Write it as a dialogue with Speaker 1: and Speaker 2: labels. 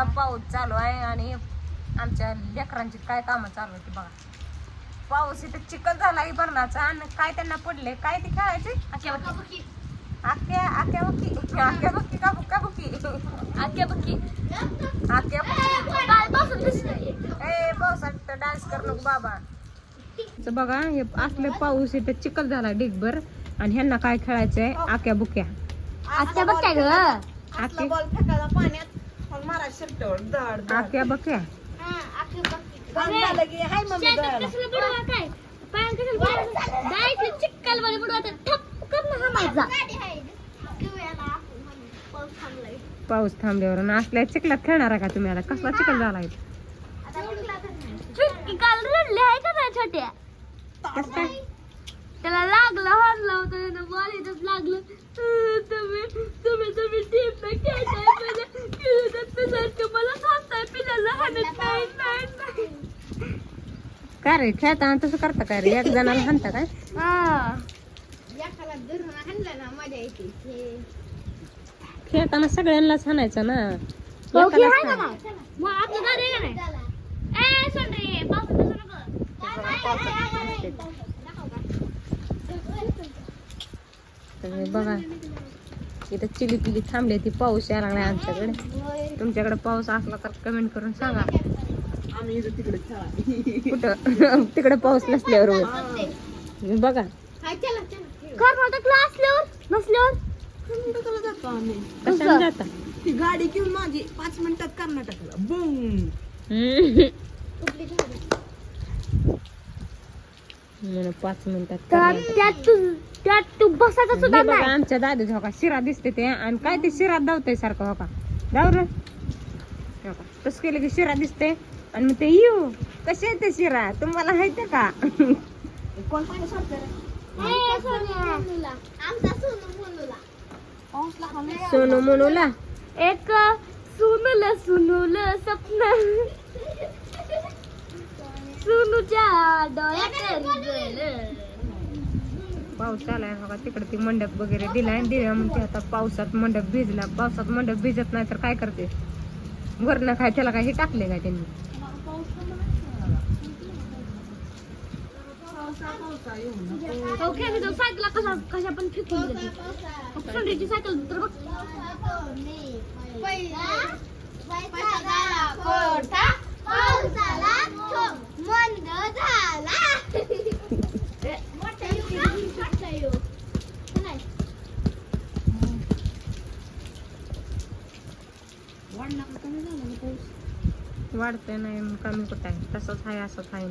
Speaker 1: बघा पाऊस चालू आहे आणि आमच्या लेकरांची काय कामं चालू आहेत बघा. पाऊस इथं चिखल झाला आहे बरणाचा आणि काय त्यांना पडले काय ते खेळायचे? आख्या बक्की. का बुक्का आख्या बक्की. आख्या बक्की. ए पावसात डान्स कर नको बाबा. तर बघा हे असले पाऊस इथं चिखल झाला डिगभर आणि ह्यांना काय खेळायचंय? आक्या बुक्या.
Speaker 2: आत्या बघ काय ग
Speaker 1: आके
Speaker 3: बॉल फेकायला पाण्यात. मारा.
Speaker 1: आक्या बुक्या
Speaker 3: काम झालं की हाय मम्मी दळायला. पाऊस थांबल्यावर आणि असल्या चिखलात खेळणार आहे का तुम्ही आता कसला चिखल झाला आहे
Speaker 2: काल रडले आहे का नाही छोट्या?
Speaker 1: कसं? काय
Speaker 2: त्याला लागलं हरलं होतं बॉलीतच लागलं. तुम्ही तुम्ही तुम्ही टीम खेळताय मला खेळतात मला सांगताय पिल्याला हाणत नाही नाही नाही
Speaker 1: काय रे खेळताना तसं करता काय रे? एक जणाला हाणता काय?
Speaker 2: हा.
Speaker 1: खेळताना सगळ्यांनाच हाणायचं ना.
Speaker 2: का का नको.
Speaker 1: तर हे बघा इथं चिली पिली थांबली ती पाऊस यायला लागलाय आमच्याकडे. तुमच्याकडे पाऊस असला तर कमेंट करून सांगा.
Speaker 3: आम्ही तिकडे
Speaker 1: कुठं? तिकडे पाऊस नसल्यावर. बघा.
Speaker 2: कर्नाटकला असल्यावर नसल्यावर
Speaker 3: कर्नाटकाला जातो आम्ही.
Speaker 1: जाता?
Speaker 3: ती गाडी घेऊन माझी पाच मिनिटात कर्नाटकाला.
Speaker 1: म्हणून पाच मिनिटात.
Speaker 2: त्यात तू त्यात तू बसायचं सुद्धा
Speaker 1: बघा
Speaker 2: नाही.
Speaker 1: आमच्या दादूच हो का शिरा दिसते ते. आणि काय ते शिरा धावतंय सारखं हो का? धाव रे. हो का तसं केलं की शिरा दिसते? आणि मग ते येऊ. कसे आहे ते शिरा? तुम्हाला माहिती का?
Speaker 3: कोण पाणी.
Speaker 1: सोनू मोनूला.
Speaker 2: एक सुनल सुनुल स्वप्न. सुनूच्या डोळ्यात.
Speaker 1: पाऊस आलाय बघा तिकडे ती मंडप वगैरे दिलाय दिला म्हणते आता पावसात मंडप भिजला. पावसात मंडप भिजत नाही तर काय करते? वरण काय त्याला काय हे टाकले काय त्यांनी?
Speaker 2: हो खेळली तर सायकल कशा कशा पण फेकून देते सोंडीची सायकल तर बघ
Speaker 3: वाढला का कमी झाला ना पाऊस
Speaker 1: वाढतंय नाही कमी कुठं आहे? तसंच आहे असंच आहे.